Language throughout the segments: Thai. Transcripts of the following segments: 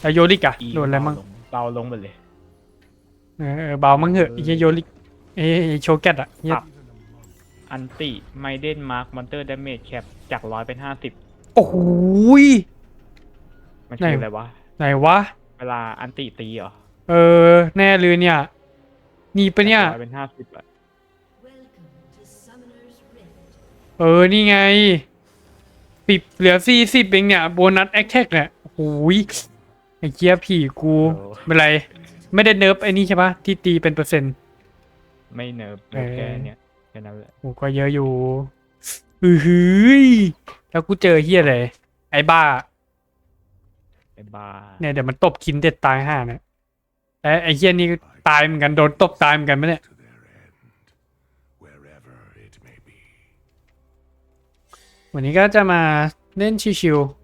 แล้วโยลิกอะอีโดนอะไรมั่งเบาลงหมดเลยเออเออเบามั่งเหอะไอ้เหี้ยโยลิกเอ้ยโชแกตอะเหี้ยปรับอันติไมเดนมาร์คมอนเตอร์ดาเมจแคปจากร้อยเป็นห้าสิบโอ้โหยมันไหนคืออะไรวะ ไหนวะ เวลาอันติตีเหรอ เออ แน่เลยเนี่ย นี่ปะเนี่ยร้อยเป็นห้าสิบอะ Welcome to Summoner's Rift. เออ นี่ไงสิบเหลือสี่สิบเองเนี่ย โบนัสแอคแท็กเนี่ยโอ้โหยไอ้เจี๊ยผีกูไม่เป็นไร ไม่ได้เนิร์ฟไอ้นี่ใช่ปะที่ตีเป็นเปอร์เซ็นต์ ไม่เนิร์ฟเออแค่เนี้ยแค่นั้นแหละโอ้ก็เยอะอยู่อือหือแล้วกูเจอเฮียอะไรไอ้บ้า ไอ้บ้าเนี่ยเดี๋ยวมันตบคินเด็ดตายห่าเนี่ยและไอ้เฮียนี่ก็ตายเหมือนกันโดนตบตายเหมือนกันไหมเนี่ย to their end, wherever it may be. วันนี้ก็จะมาเล่นชิวๆ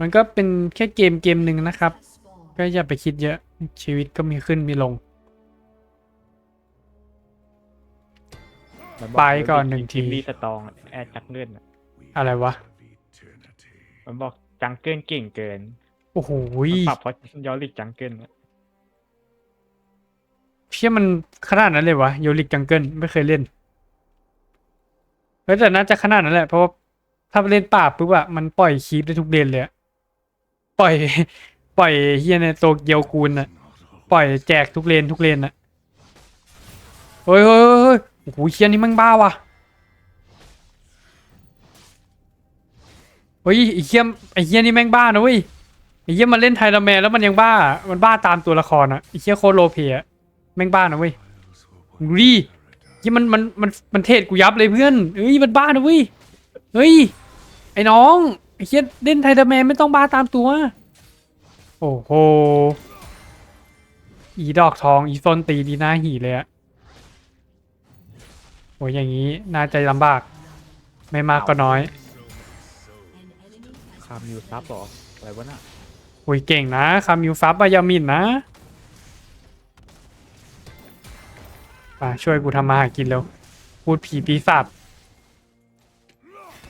มันก็เป็นแค่เกมเกมหนึ่งนะครับ Has spawned. ก็อย่าไปคิดเยอะชีวิตก็มีขึ้นมีลง มับไปก่อนหนึ่งทีรีสตองแอดจักเลื่อนอะ We อะไรวะ? have eternity. มันบอกจังเกิลเก่งเกินโอ้โหมันปรับเพราะยอริกจังเกิลอะเชี่ยมันขนาดนั้นเลยวะโยลิกจังเกิลไม่เคยเล่นเฮ้ยแต่น่าจะขนาดนั้นแหละเพราะว่าถ้าเล่นป่าบปุ๊บอะมันปล่อยคีปได้ทุกเลนเลยอะ ปล่อย ปล่อยเฮียในโตเกียวกูลอะปล่อยแจกทุกเลนทุกเลนอะเฮ้ยเฮ้ยเฮ้ยโอ้โหเฮียนี่มันบ้าว่ะเฮ้ยไอเฮียไอเฮียนี่แม่งบ้านะเว้ยไอเฮียมันเล่นไทยละแมนแล้วมันยังบ้า มันบ้าตามตัวละครอะไอเฮียโคโรเพอะแม่งบ้านะเว้ย files were ดูดิเฮียมันมันมันมันเทศกูยับเลยเพื่อนเฮ้ยมันบ้านะเว้ยเฮ้ยไอ้น้อง อ้เฮียเล่นไทยละแมนไม่ต้องบ้าตามตัว โอ้โห อีดอกทอง อีส้นตีดีหน้าหีเลยอะโอ้ยอย่างนี้น่าใจลำบาก ไม่มากก็น้อย An enemy has คามิวซับหรออะไรวะน่ะโอ้ยเก่งนะคามิวซับบายามินนะมาช่วยกูทำมาหากินเร็ว พูดผีปีศาจ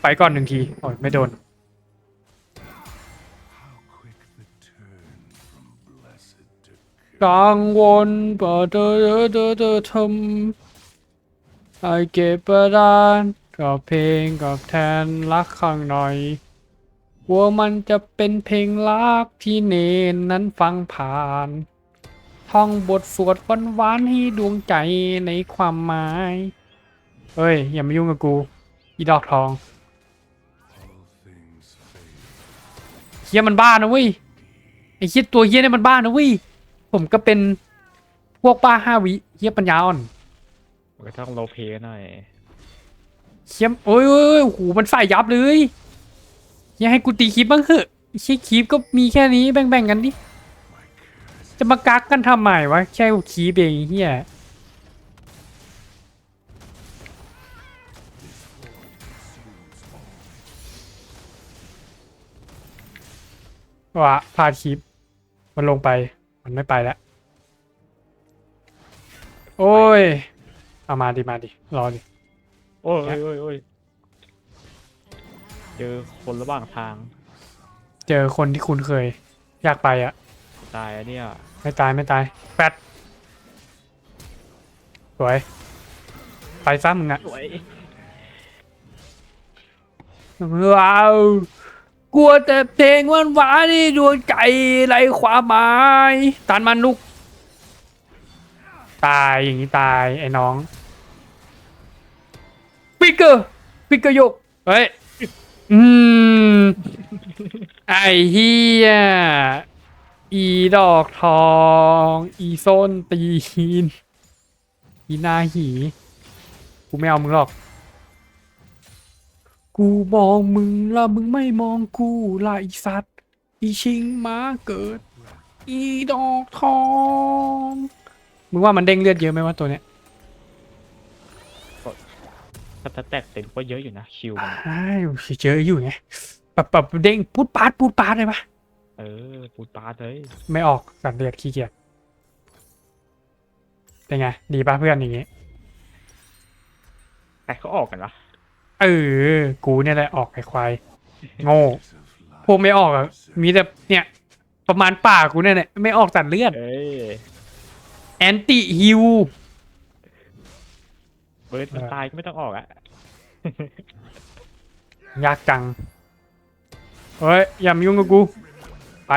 ไปก่อนหนึ่งที โอ้ยไม่โดน กังวลปะเดอเดอเดอเดอทำไอเก็บประดานกับเพลงกับแทนรักข้างในกลัวมันจะเป็นเพลงรักที่เนนนั้นฟังผ่าน ท่องบทสวดวันวานๆให้ดวงใจในความหมาย เฮ้ย อย่ามายุ่งกับกู อีดอกทองเฮียมันบ้านะเว้ยไอ้เฮียตัวเฮียเนี่ยมันบ้านะเว้ย ผมก็เป็นพวกบ้าห้าวิเฮียปัญญาอ่อนมันก็ต้องโลเพหน่อยเฮียโอ้ยโอ้ยโอ้ยโอ้โหมันใส่ยับเลยเฮียให้กูตีคลิปบ้างเถอะไอ้เชี่ยคลิปก็มีแค่นี้แบ่งๆกันดิจะมากักกันทำไมวะแค่คลิปเองไอ้เฮียว่ะพลาดคลิปมันลงไป มันไม่ไปแล้ว โอ้ย เอามาดิมาดิ รอดิ โอ้ยโอ้ยโอ้ยโอ้ยเจอคนระหว่างทาง เจอคนที่คุณเคย อยากไปอะ ตายอะเนี่ยไม่ตายไม่ตายแปดสวย ไปซะมึงอะสวยว้าว กลัวแต่เพลงวันหวานๆนี่ดวงใจไรความหมายตันมันลุกตายอย่างนี้ตายไอ้น้องปิกเกอร์ปิกเกอร์ยกเฮ้ยอืมไอ้เฮียอีดอกทอง อีส้นตีนอีหนาหีกูไม่เอามึงหรอก กูมองมึงแล้วมึงไม่มองกูล่ะอีสัตว์ อีชิงมาเกิด อีดอกทอง มึงว่ามันเด้งเลือดเยอะไหมวะตัวเนี้ยถ้าสแต็กเต็มก็เยอะอยู่นะคิวมันใช่เจออยู่ไงแบบแบบเด้งพูดปาดพูดปาดเลยปะเออปูตาเลยไม่ออกสัตว์เลือดขี้เกียจเป็นไง ดีป่ะเพื่อนอย่างงี้แต่เขาออกกันวะ เออ กูเนี่ยแหละออกไอ้ควาย โง่ Of life. ผพวกไม่ออกอะมีแต่เนี่ย ประมาณปากกูเนี่ยแหละไม่ออกตัดเลือด เอ้ยแอนติฮิว เบิร์ดมันเออตายก็ไม่ต้องออกอะ ยากจัง เฮ้ย อย่ามายุ่งกับกู ไป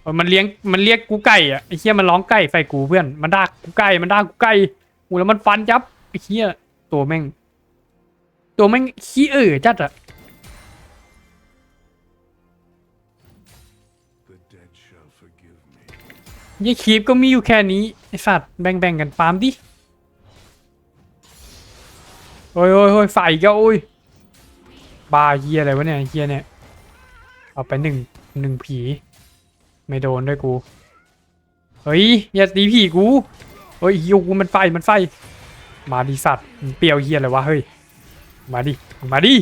เออมันเลี้ยง มันเรียกกูไก่อะไอ้เหี้ยมันร้องไก่ใส่กูเพื่อน มันด่ากูไก่ มันด่ากูไก่กูแล้วมันฟันยับไอ้เหี้ยตัวแม่ง ตัวแม่งขี้เอ๋อจัดอะยี่คีบก็มีอยู่แค่นี้ ไอสัตว์แบ่งๆกันฟามดิ โอ้ยโอ้ยโอ้ยฝ่ก็โอ้ยบาเฮียอะไรวะเนี่ยเฮียเนี่ย เอาไปหนึ่งหนึ่งผี ไม่โดนด้วยกู เฮ้ย อย่าตีผีกู เฮ้ยฮิวกูมันไฟมันไฟ มาดิสัตว์เปียวเฮียอะไรวะเฮ้ย มาดิมาดิ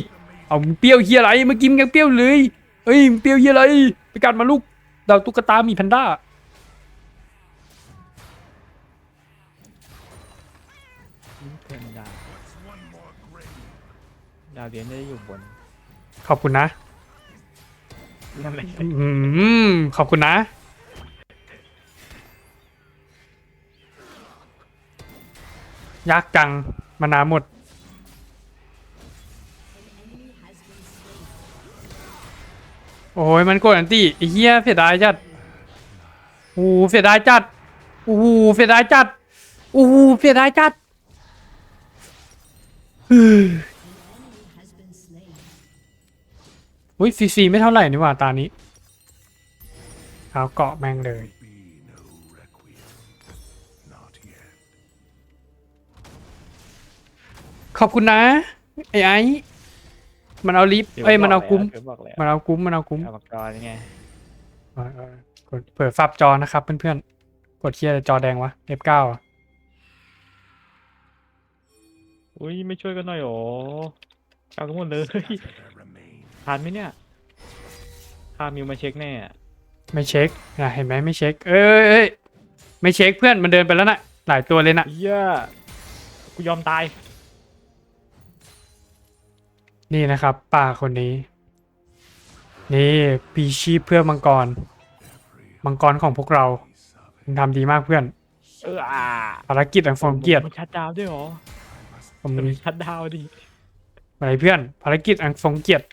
เอามึงเปรี้ยวเฮียอะไรเมื่อกี้มึงยังเปรี้ยวเลยเฮ้ยมึงเปรี้ยวเฮียอะไรไปกัดมาลูกดาวตุ๊กตามีแพนด้าเพื่อนดาวดาวเดียนได้อยู่บนขอบคุณนะนั่นแหละอืมขอบคุณนะยากจังมานาหมด โอ้ยมันกดอันตี้เหี้ยเสียดายจัดโอ้เสียดายจัดโอ้เสียดายจัดโอ้เสียดายจัดอุ้ยซีซีไม่เท่าไหร่นี่หว่าตานี้เอาเกาะแมงเลยขอบคุณนะไอ้ไอ้ มันเอาลิฟต์เอ้ยมันเอากุ้มเดี๋ยวบอกแล้วมันเอากุ้ม มันเอากุ้มเอาปากกานี่ไงเออเออกดเปิดฟับจอนะครับเพื่อนๆ กดเคียร์จอแดงวะ F9 อะอุ้ยไม่ช่วยกันหน่อยโอเอาทั้งหมดเลย There remain. ทันไหมเนี่ยคามิวมาเช็คแน่อะไม่เช็คนะเห็นไหมไม่เช็คเอ้ยเอ้ยเอ้ยไม่เช็คเพื่อนมันเดินไปแล้วน่ะ หลายตัวเลยน่ะเหี้ยกูยอมตาย นี่นะครับป่าคนนี้ นี่ปีชีพเพื่อมังกร มังกรของพวกเรามึงทำดีมากเพื่อนเอออ่าภารกิจอันฟอร์มเกียรติมันชัดดาวน์ด้วยเหรอผมมันมีชัดดาวน์ดิอะไรเพื่อนภารกิจอันฟอร์มเกียรติ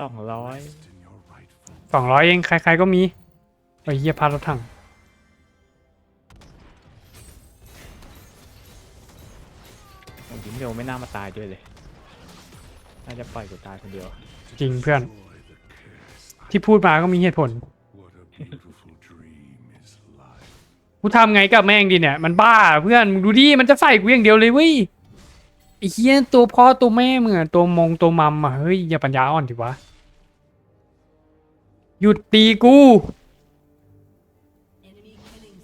สองร้อย In your rightful สองร้อยเองใคร ๆก็มีไอ้เหี้ยพารถถังผมยิ้มเร็วไม่น่ามาตายด้วยเลย น่าจะปล่อยกูตายคนเดียว จริงเพื่อน ที่พูดมาก็มีเหตุผล กูทำไงกับแม่งดีเนี่ย มันบ้าเพื่อนมึงดูดิมันจะใส่กูอย่างเดียวเลยเว้ยไอ้เหี้ยตัวพ่อตัวแม่มึงอะตัวมงตัวมัมอะเฮ้ยอย่าปัญญาอ่อนดิวะหยุดตีกู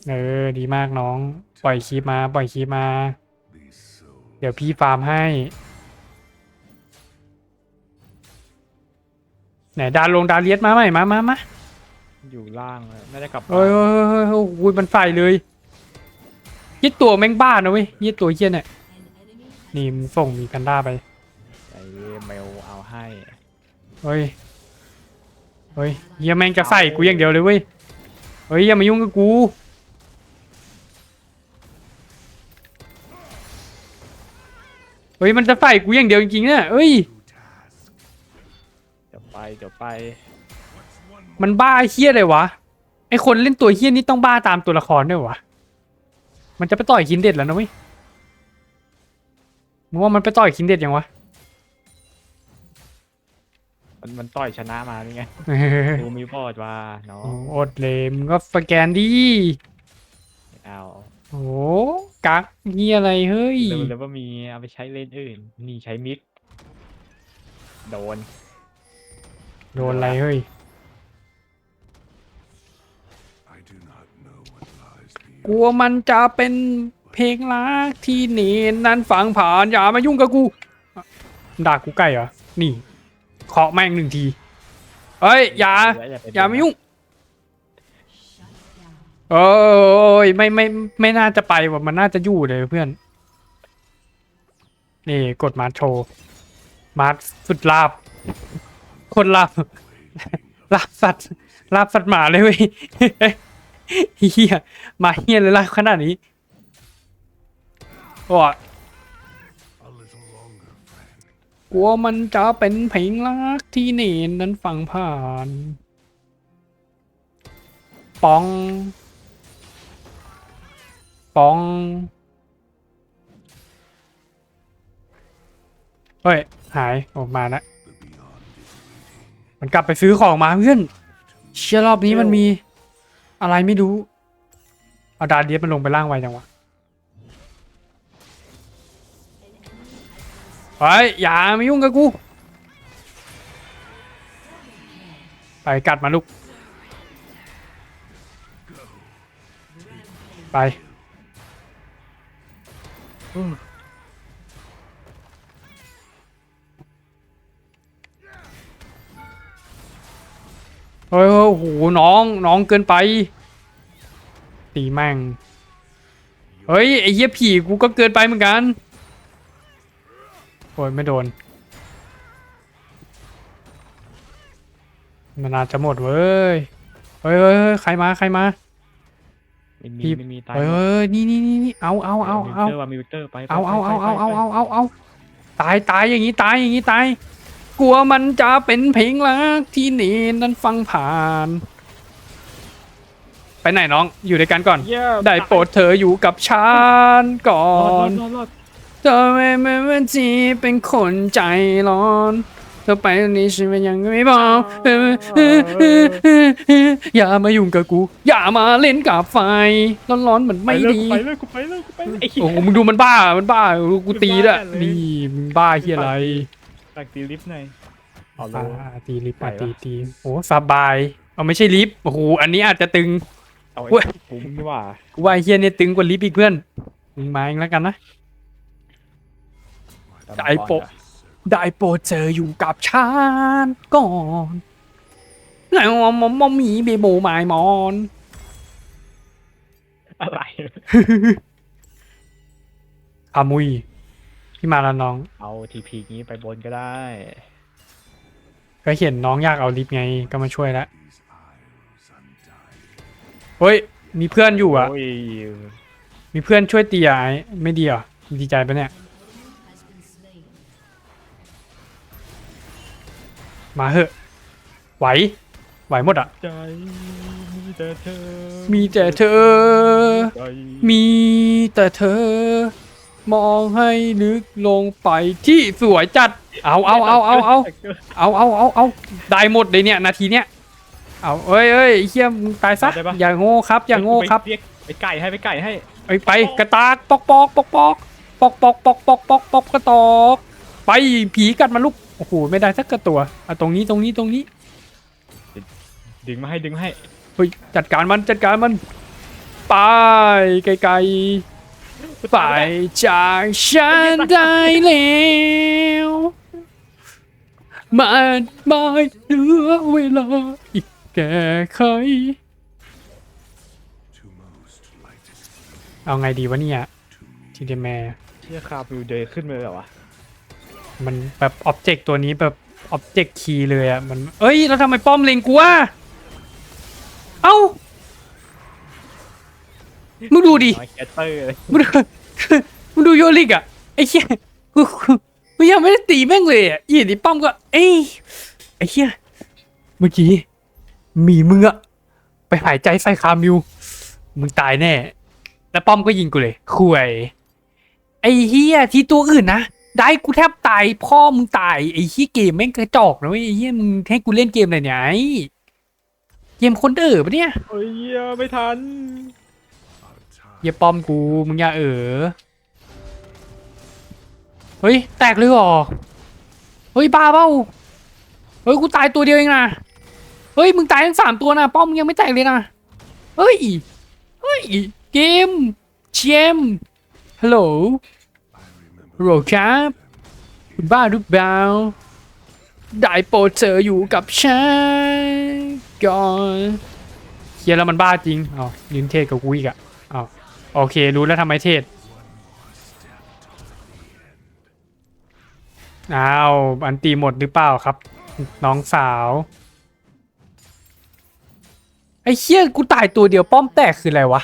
เออดีมากน้อง ปล่อยคลิปมา ปล่อยคลิปมา เดี๋ยวพี่ฟาร์มให้ ไหนดานลงดาเลียสมาใหม่มามามาอยู่ล่างเลยน่าจะกลับเฮ้ยบ้านเฮ้ยเฮ้ยเฮ้ยโอ้ยมันใส่เลยยี่ตัวแม่งบ้านะเว้ยยี่ตัวเหี้ยเนี่ย an enemy has นี่มึงส่งมีแพนด้าไปไอ้เมลเอาให้เฮ้ยเฮ้ยเฮียแม่งจะใส่กูอย่างเดียวเลยเว้ยเฮ้ยอย่ามายุ่งกับกูเฮ้ยมันจะใส่กูอย่างเดียวจริงๆเนี่ยเอ้ยเดี๋ยว ไปเดี๋ยวไป มันบ้าเฮี้ยเลยวะไอคนเล่นตัวเฮี้ยนี่ต้องบ้าตามตัวละครด้วยวะมันจะไปต่อยคินเด็ดแล้วนะเว้ยมึงว่ามันไปต่อยคินเด็ดยังวะมันมันต่อยชนะมานี่ไงดูมีบอร์ดว่าเนาะโอ้อดเลยมึงก็สแกนดิไม่เอาโอ้กักเฮียอะไรเฮ้ยเร็วเลยว่ามีเอาไปใช้เล่นอื่น นี่ใช้มิกโดน โดนอะไรเฮ้ย I do not know what lies ก beyond. ลัวมันจะเป็นเพลงรักที่เนนนั้นฝังผ่านอย่ามายุ่งกับกูอะด่ากูไก่เหรอ นี่เคาะแม่งหนึ่งทีเฮ้ย อย่า อย่ามายุ่ง shut down. โอ้ยไม่ไม่ไม่น่าจะไปว่ะมันน่าจะอยู่เลยเพื่อน นี่กดมาโชว์มาสุดลาบ คนลาบลาบสัตว์ลาบสัตว์หมาเลยเว้ยเฮียหมาเฮียเลยลาบขนาดนี้ว่ากลัวมันจะเป็นเพลงรักที่เนนนั้นฟังผ่านปอง ปอง เฮ้ย หายออกมาแล้ว มันกลับไปซื้อของมาเพื่อนเชียรอบนี้มันมี อะไรไม่รู้เอาดาเดียสมันลงไปล่างไวจังวะเฮ้ยอย่ามายุ่งกับกู ไปกัดมาลูก ไป เฮ้ยเฮ้ยโอ้โหน้องน้องเกินไป ตีแม่งเฮ้ยไอ้เหี้ยผีกูก็เกินไปเหมือนกันโอ้ยไม่โดนมันอาจจะหมดเว้ยเฮ้ยเฮ้ยเฮ้ยใครมาใครมาไม่มีพี่ไม่มีตายเฮ้ยเฮ้ยนี่นี่นี่นี่เอาเอาเอามีเอาวิกเตอร์ว่ะมีวิกเตอร์ไปไปเอาเอาไปเอาไปเอาเอาไปเอาเอาเอาตายตายอย่างนี้ตายอย่างนี้ตาย กลัวมันจะเป็นเพลงรักที่เนนนั้นฟังผ่าน ไปไหนน้องอยู่ด้วยกันก่อนเหี้ยได้โปรดเธออยู่กับฉันก่อรอดนรอดรอดเธอไม่ไม่ไม่จีเป็นคนใจร้อนเธอไปตรงนี้ฉันยังไม่บอกเออเออเออเออเอออย่ามายุ่งกับกู อย่ามาเล่นกับไฟ ร้อนๆเหมือนไม่ปเลยดีกูไปเลยกูไปเลยกูไปเลยไอ้เหี้ย โอ้โหมึงดูมันบ้า มันบ้า กูตีด้วยมันบ้าจัดเลย นี่มึงบ้าเฮียอะไร ตักตีลิฟต์หน่อยเอาเลอ่ายตีลิฟต์อะไหวตีปะตีโอ้สบาย เอาไม่ใช่ลิฟต์โอ้โหอันนี้อาจจะตึง เอาเว้ไอ้ยกูมึงดีกว่ากูว่าไอ้เฮียเนี่ยตึงกว่าลิฟต์อีกเพื่อนมึงมาเองแล้วกันนะตามไอ้โปะก่อนอะได้โปรดเจออยู่กับฉันก่อนแล้วมอมมอมมีเบโบไมายมอน อะไรอามุย พี่มาแล้วน้องเอาทีพีงี้ไปบนก็ได้ ก็เห็นน้องอยากเอาลิฟต์ไงก็มาช่วยแล้ว These isles undying. เฮ้ยมีเพื่อนอยู่อะ โอ้ยมีเพื่อนช่วยตีอะไอ้ไม่ดีเหรอดีใจปะเนี่ย has been slain. มาเหอะไหว ไหวหมดอะ ใจมีแต่เธอมีแต่เธอ ใจมีแต่เธอ มองให้ลึกลงไปที่สวยจัด เอาเอาเอาเอาเอาเอาเอาเอาเอาได้หมดเลยเนี่ยนาทีเนี้ย เอาเอ้ยเอ้ยไอ้เฮียมึงตายซะอย่างโง่ครับอย่างโง่ครับไปเรียกไปไก่ให้ไปไก่ให้ ไปไปกระตากปอกปอกปอกปอกปอกปอกปอกปอกปอกปอกกระตอก ไปผีกัดมันลูกโอ้โหไม่ได้สักกระตัวอะตรงนี้ตรงนี้ตรงนี้ดึงมาให้ดึงมาให้เฮ้ยจัดการมันจัดการมันไปไกลๆ ไปจากฉันได้แล้วมันไม่เหลือเวลาอีกแก้ไข To most lightest เอาไงดีวะเนี่ย to me. ทีเดแมเชี่ยคาบิวเดย์ขึ้นมาเลยเหรอวะมันแบบอ็อบเจกต์ตัวนี้แบบอ็อบเจกต์คีย์เลยอะมัน เอ้ย แล้วทำไมป้อมเลงกูวะเอ้า มึงดูดิน้อยแคตเตอร์เลยมึงดูมึงดูโยลิกอะไอ้เหี้ยกูกูกูยังไม่ได้ตีแม่งเลยอะอีนี่ป้อมก็เอ้ยไอ้เหี้ยเมื่อกี้หมีมึงอะไปหายใจใส่คามิวมึงตายแน่ แล้วป้อมก็ยิงกูเลยคุยไอ้เฮียที่ตัวอื่นนะได้กูแทบตายพ่อมึงตายไอ้เฮียเกมแม่งกระจอกนะเว้ยไอ้เฮียมึงให้กูเล่นเกมอะไรเนี่ยไอ้เกมคนเอ๋อปะเนี่ยโอ้ยเหี้ยไม่ทัน Our time เฮียป้อมกูมึงอย่าเออเฮ้ยแตกเลยเหรอเฮ้ยบ้าเปล่าเฮ้ยกูตายตัวเดียวเองนะเฮ้ยมึงตายทั้งสามตัวนะป้อมมึงยังไม่แตกเลยนะเฮ้ยเฮ้ยเกมเชมฮัลโหลโรครับคุณบ้าหรือเปล่าได้โปรเจออยู่กับฉันก่อนเฮียแล้วมันบ้าจริงเอยืนเทศกับกูอีกอะ โอเค รู้แล้วทำไมเทศอ้าวอันตีหมดหรือเปล่าครับ น้องสาว ไอ้เชี่ยกูตายตัวเดียวป้อมแตกคืออะไรวะ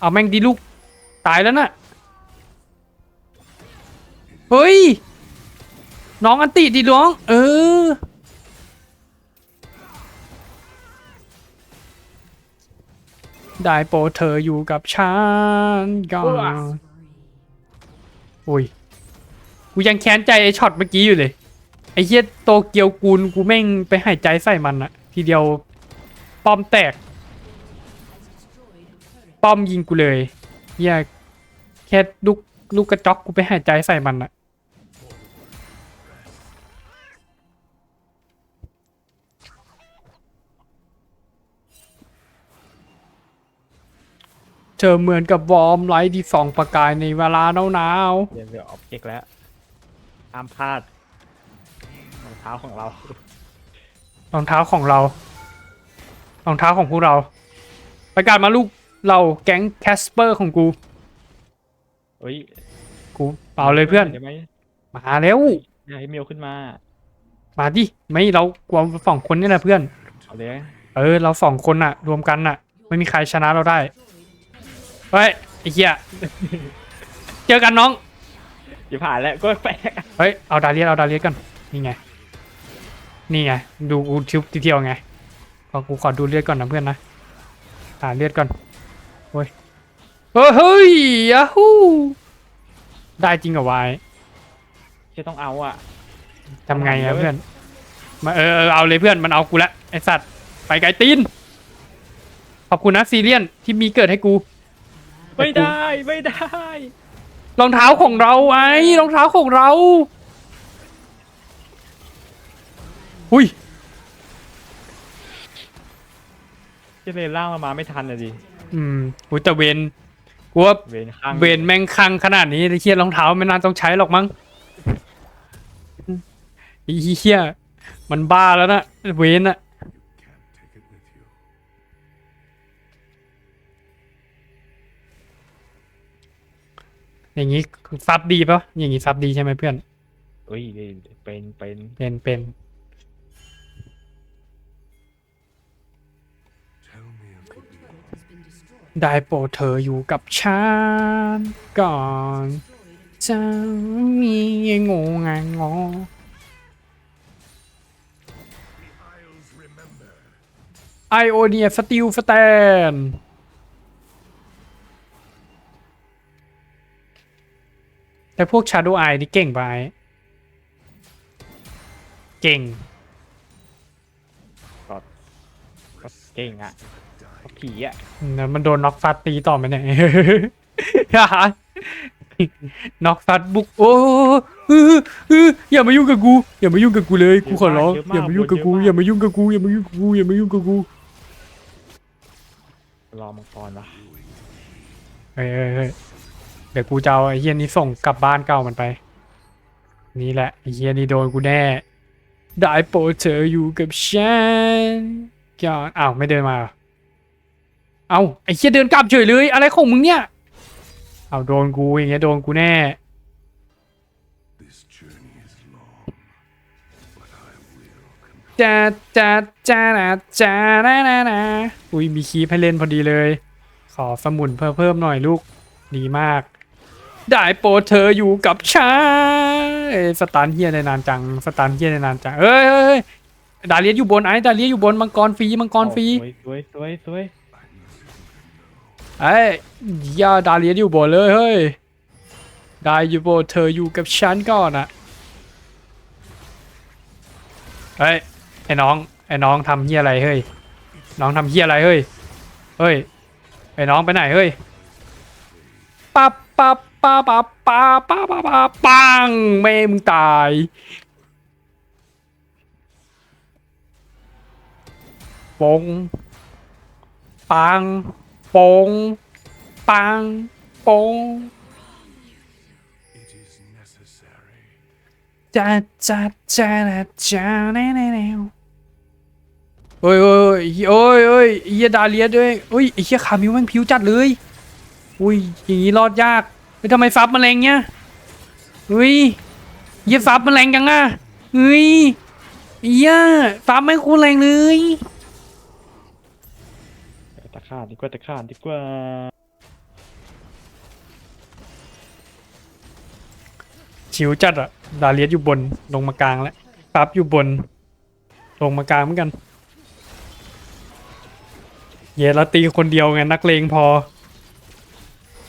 เอาแม่งดีลูก ตายแล้วน่ะ เฮ้ย น้องอันติดีน้อง เออ ได้โปรดเธออยู่กับฉันก่อนอุ้ย กูยังแค้นใจไอช็อตเมื่อกี้อยู่เลย ไอเหี้ยโตเกียวกูลกูแม่งไปหายใจใส่มันอะทีเดียว ป้อมแตก ป้อมยิงกูเลยเหี้ยแค่ลูกลูกกระจอกกูไปหายใจใส่มันอะ เธอเหมือนกับวอร์มไลท์ที่ส่องประกายในเวลาหนาวเรียนเรือออบเจกต์แล้วห้ามพลาดรองเท้าของเราๆรองเท้าของเรารองเท้าของพวกเรา ประกาศมาลูกเราแก๊งแคสเปอร์ของกู เฮ้ยกูเปล่าเลยเพื่อน ได้ไหมมาแล้ว อยากให้เมลขึ้นมามาดิ ไม่เรากลัวสองคนนี่แหละเพื่อน เอาเลยเออ เราสองคนอะรวมกันอะไม่มีใครชนะเราได้ เฮ้ยไอ้เหี้ยเจอกันน้อง อย่าผ่านแล้วก็แปลกเฮ้ย เอาดาเลียสเอาดาเลียสกัน นี่ไง นี่ไง ดูกูชิปทีเดียวไงขอกูขอดูเลือดก่อนนะเพื่อนนะหาเลือดก่อนโอ้ยเฮ้ยเฮ้ยยาฮูได้จริงเหรอวายจะต้องเอาอะทำไงเอาอะเลยเพื่อน มาเออเออเอาเลยเพื่อนมันเอากูละไอสัตว์ไปไกลตีน ขอบคุณนะซีเรียนที่มีเกิดให้กู ไม่ได้ไม่ได้ รองเท้าของเราไอ้รองเท้าของเราอุ้ยจะเลยล่างมามาไม่ทันเลยดิอืมอุ้ยแต่เวนกูว่าเวนข้างเวนแม่งคังขนาดนี้ไอ้เฮียรองเท้าไม่น่าต้องใช้หรอกมั้งไอ้เฮียมันบ้าแล้วนะเวนอะ อย่างนี้ซับดีปะอย่างนี้ซับดีใช่ไหมเพื่อนเฮ้ยเป็นเป็นเป็นเป็น Tell me of the evil. has been destroyed. ได้โปรดเธออยู่กับฉันก่อนจะมีงงงงง Isles remember. ไอโอเนียสติลสแตน แต่พวกชา d o w ไอนี่เก่งไปะไอ้เก่งก็ก็เก่งอะก็ผีอะนะมันโดนน็อกซัดตีต่อไหมเนี่ยน็อกซัดบุกโอ้เออเอออย่ามายุ่งกับกูอย่ามายุ่งกับกูเลยกูขอร้องอย่ามายุ่งกับกูอย่ามายุ่งกับกูอย่ามายุ่งกับกูอย่ามายุ่งกับกูรอมังกรวะเฮ้ยเฮ้ยเฮ้ยเดี๋ยวกูจะเอาไอ้เฮียนี้ส่งกลับบ้านเก่ามันไป นี่แหละไอ้เฮียนี่โดนกูแน่ ได้โปรดเธออยู่กับฉันก่อนอ้าวไม่เดินมาเหรอเอ้าไอ้เฮียเดินกลับเฉยเลยอะไรของมึงเนี่ยเอาโดนกูอย่างเงี้ยโดนกูแน่ This journey is long, but I will complete. จ้าจ้าจ้านะจ้านะนะนะอุ้ยมีคีย์ให้เล่นพอดีเลย ขอสมุนเพิ่มเพิ่มหน่อยลูก ดีมาก ได้โปรดเธออยู่กับฉันเอ้ยสตาร์เฮียในนานจัง สตาร์เฮียในนานจังเอ้ยเอ้ยเอ้ยดาเลียสอยู่บนไอ้ดาเลียสอยู่บนมังกรฟรีมังกรฟรีสวยสวยสวยสวยไอ้ยอย่าดาเลียสอยู่บนเลยเฮ้ยได้อยู่บนเธออยู่กับฉันก่อนอะเฮ้ยไอ้น้องไอ้น้องทำเฮียอะไรเฮ้ยน้องทำเฮียอะไรเฮ้ยเฮ้ยไอ้น้องไปไหนเฮ้ยปั๊บปั๊บ ปั๊บปั๊บปั๊บปั๊บปั๊บปั๊บปังแม่มึงตาย ปง ปัง ปง ปัง ปงจ้าจ้าจ้าจ้าแน่แน่แน่โอ้ยโอ้ยโอ้ยโอ้ยอ้เฮียดาเลียด้วยโอ้ยไอ้เฮียคามิวแม่งผิวจัดเลย อุ้ยอย่างนี้รอดยาก ฮ้ยทำไมซับมันแรงเงี้ยเฮ้ยเหี้ยซับมันแรงจังอะเฮ้ยเอี้ยฟาร์มไม่งโคูแรงเลยตะขาดดีกว่าตะขาดดีกว่าชิวจัดอะดาเลียสอยู่บนลงมากลางแล้วปั๊บอยู่บน ลงมากลางเหมือนกัน เย่เราตีคนเดียวไงนักเลงพอ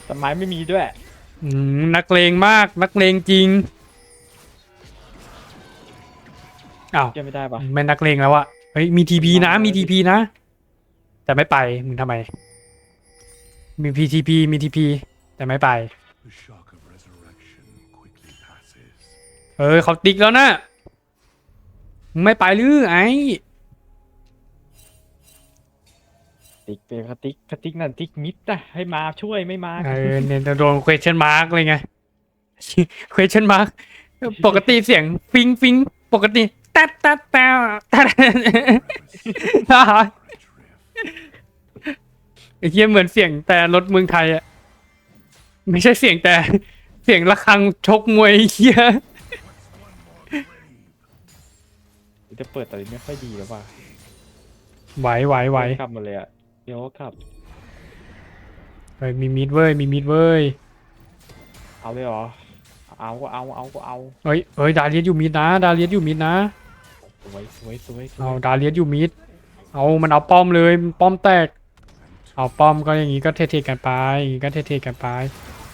แต่ไม้ไม่มีด้วย อืมนักเลงมาก นักเลงจริงอ้าวเชื่อไม่ได้ปะไม่นักเลงแล้วอะเฮ้ยมีทีพีนะมีทีพีนะ แต่ไม่ไปมึงทำไม มีพีทีพีมีทีพีแต่ไม่ไป The shock of resurrection quickly passes. เออเขาติ๊กแล้วนะมึงไม่ไปหรือไอ้ ติ๊กเป็นกระติ๊กกระติ๊กนั่นติ๊กมิดอะให้มาช่วยไม่มาเออเนี่ยจะโดน question mark เลยไง question mark ปกติเสียงฟิงฟิงปกติตัดตัดแปวตัดไอ้เหี้ยเหมือนเสียงแต่รถเมืองไทยอะไม่ใช่เสียงแต่เสียงระฆังชกมวยไอ้เหี้ยจะเปิดแต่ไม่ค่อยดีแล้วว่ะไหวไหวไหวขับมาเลยอะ เดี๋ยวขับ เฮ้ยมีมิดเว้ยมีมิดเว้ยเอาเลยเหรอ เอาก็เอา เอาก็เอาเฮ้ยเฮ้ยดาเลียสอยู่มิดนะ ดาเลียสอยู่มิดนะ สวยสวยสวยสวเอายดาเลียสอยู่มิด เอามันเอาป้อมเลยมันป้อมแตก เอาป้อมก็อย่างงี้ก็เทๆกันไปอย่างงี้ก็เทๆกันไป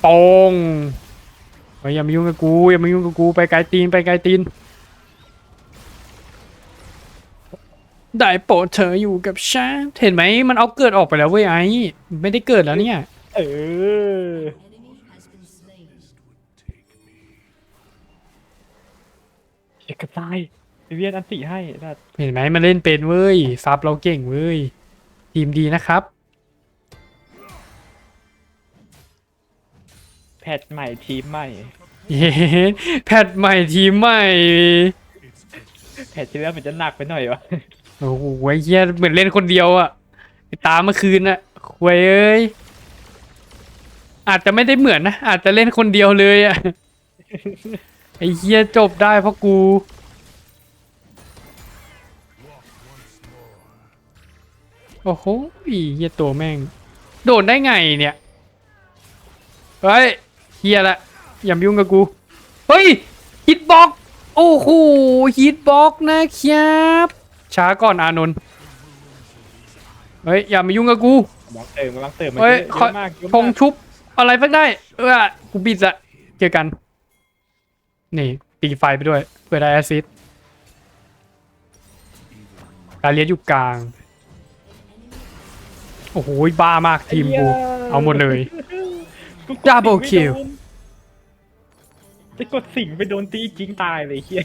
ปงเฮ้ยอย่ามายุ่งกับกูอย่ามายุ่งกับกูไปไกลตีนไปไกลตีน ได้โปรดเธออยู่กับฉันเห็นไหมมันเอาเกิดออกไปแล้วเว้ยไอ้ไม่ได้เกิดแล้วเนี่ยเออ Enemy has been slain. เอกตายเวียนอันติให้นะเห็นไหมมันเล่นเป็นเว้ยซับเราเก่งเว้ยทีมดีนะครับ แพทใหม่ทีมใหม่เย้แพทใหม่ทีมใหม่แพทที่แล้วมันจะหนักไปหน่อยวะ โอ้โหไอ้เหี้ยเหมือนเล่นคนเดียวอะไอ้ตามเมื่อคืนอะควยเอ้ยอาจจะไม่ได้เหมือนนะอาจจะเล่นคนเดียวเลยอะไอ้เหี้ยจบได้เพราะกูโอ้โหเหี้ยตัวแม่ง โดนได้ไงเนี่ยเฮ้ยเฮียละอย่ามายุ่งกับกูเฮ้ยฮิตบ็อกโอ้โหฮิตบ็อกนะครับ ช้าก่อนอานนท์เฮ้ยอย่ามายุ่งกับกูกำลังเติมกำลังเติมมันเฮ้ยเยขออะมากเยอะธงมากชุบอะไรสักได้ เออกูบิดละเจอกัน นี่ตีไฟไปด้วยเพื่อได้แอสซิสการเลียนอยู่กลาง โอ้โหบ้ามากทีมกู เอาหมดเลยกูกด Double สิ่ง kill ไม่โดนจะกดสิ่งไปโดนตีจริงตายเลยเฮีย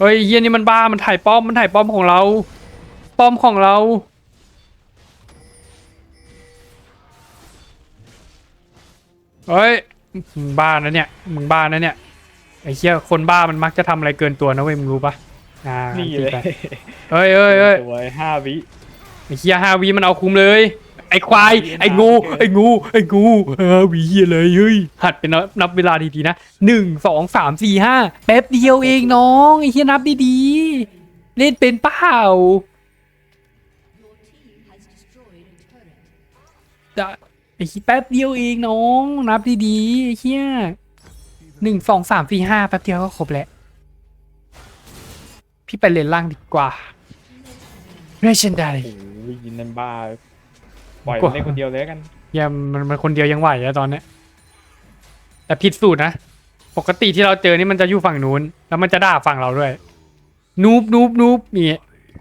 เฮ้ยเฮียนี่มันบ้ามันถ่ายป้อมมันถ่ายป้อมของเรา ป้อมของเราเฮ้ยมึงบ้านะเนี่ยมึงบ้านะเนี่ยไอ้เฮียคนบ้ามันมักจะทำอะไรเกินตัวนะเว้ยมึงรู้ปะอ่านี่ตีเลยไปเฮ้ยเฮ้ยเฮ้ยสวยห้าวิไอ้เฮียฮาวีมันเอาคุมเลย ไอ้ควาย ไอ้งู ไอ้งู ไอ้งูฮาวีเฮียเลยเฮ้ย หัดไปนับนับเวลาดีๆนะหนึ่งสองสามสี่ห้าแป๊บเดียวเองน้องไอ้เฮียนับดีๆ เล่นเป็นเปล่า Your team has destroyed a turret. จะไอ้เหี้ยแป๊บเดียวเองน้อง นับดีๆไอ้เฮียหนึ่งสองสามสี่ห้าแป๊บเดียวก็ครบแล้ว พี่ไปเล่นล่างดีกว่า Legendary โอ้ยยินนันบ้า ปล่อยกมัว่านเล่นคนเดียวเลยแล้วกันเหี้ยมันมันคนเดียวยังไหวอะตอนเนี้ยแต่ผิดสูตรนะ ปกติที่เราเจอนี่มันจะอยู่ฝั่งนู้น แล้วมันจะด่าฝั่งเราด้วย นูบนูบนูบนี่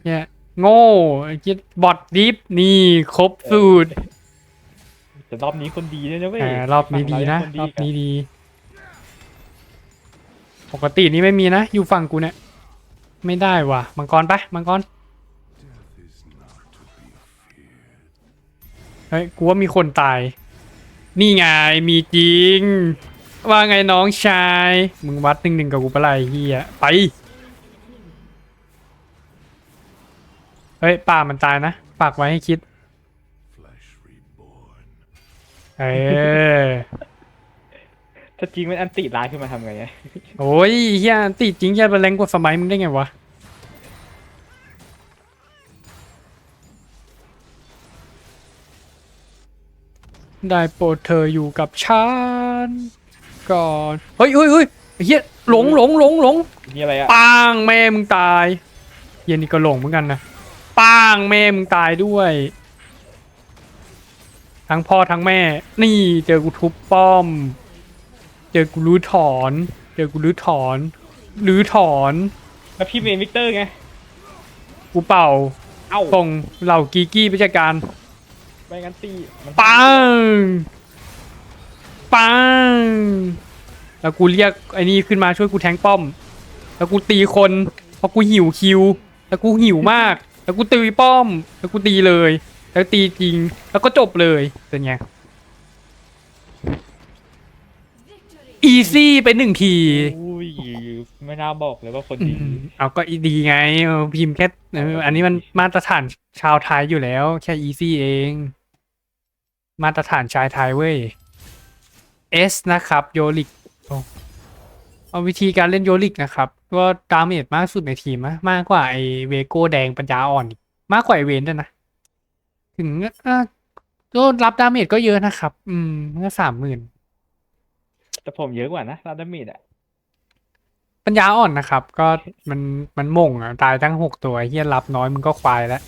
เนี่ยโง่ไอ้คิดบอทดิฟนี่ครบสูตรแต่รอบนี้คนดีด้วยนะเว้ยอ่ารอบนี้ดีนะฝั่งรเาอบยังคนี้ดี ปกตินี่ไม่มีนะ อยู่ฝั่งกูเนี่ย ไม่ได้ว่ะ มังกรไป มังกร เฮ้ยกูว่ามีคนตาย นี่ไงมีจริง ว่าไงน้องชาย มึงวัดหนึ่งหนึ่งกับกูปะไรเฮียไป เฮ้ยป่ามันตายนะฝากไว้ให้คิด Flesh reborn. เออถ้าจริงมันอันติร้ายขึ้นมาทำไงเนี่ยโอ้ยเฮียติดจริงเฮียเป็นแรงกว่าสมัยมึงได้ไงวะ ได้โปรดเธออยู่กับฉันก่อนเฮ้ยเฮ้ยเฮ้ยไอ้เฮียหลงหลงหลงหลงมีอะไรอะป้างแม่มึงตายเฮียนี่ก็หลงเหมือนกันนะป้างแม่มึงตายด้วย ทั้งพ่อทั้งแม่ นี่เจอกูทุบป้อม เจอกูรื้อถอน เจอกูรื้อถอนรื้อถอน แล้วพี่เมนวิกเตอร์ไง กูเป่า เอ้าส่งเหล่ากีกี้ไปจัดการ ไม่งั้นตีมันปังปังแล้วกูเรียกไอ้นี่ขึ้นมาช่วยกูแทงป้อม แล้วกูตีคนเพราะกูหิวคิว แล้วกูหิวมาก แล้วกูตีป้อม แล้วกูตีเลย แล้วตีจริง แล้วก็จบเลยเป็นไงอีซี่ไปหนึ่งทีอุ้ยไม่น่าบอกเลยว่าคนอืดีมเอาก็ดีไงเออพิมพ์แค่เอออันนี้มันมาตรฐานชาวไทยอยู่แล้ว แค่อีซี่เอง มาตรฐานชายไทยเว้ย S นะครับโยลิกโอ้เอาวิธีการเล่นโยลิกนะครับก็ดาเมจมากสุดในทีมนะมากกว่าไอเวโก้แดงปัญญาอ่อนอีกมากกว่าไอเวนด้วยนะ ถึงอะก็รับดาเมจก็เยอะนะครับ อืมก็สามหมื่นแต่ผมเยอะกว่านะลาดามิดอะปัญญาอ่อนนะครับ ก็มันมันหม่งอะตายทั้งหกตัวเฮียรับน้อยมึงก็ควายแล้ว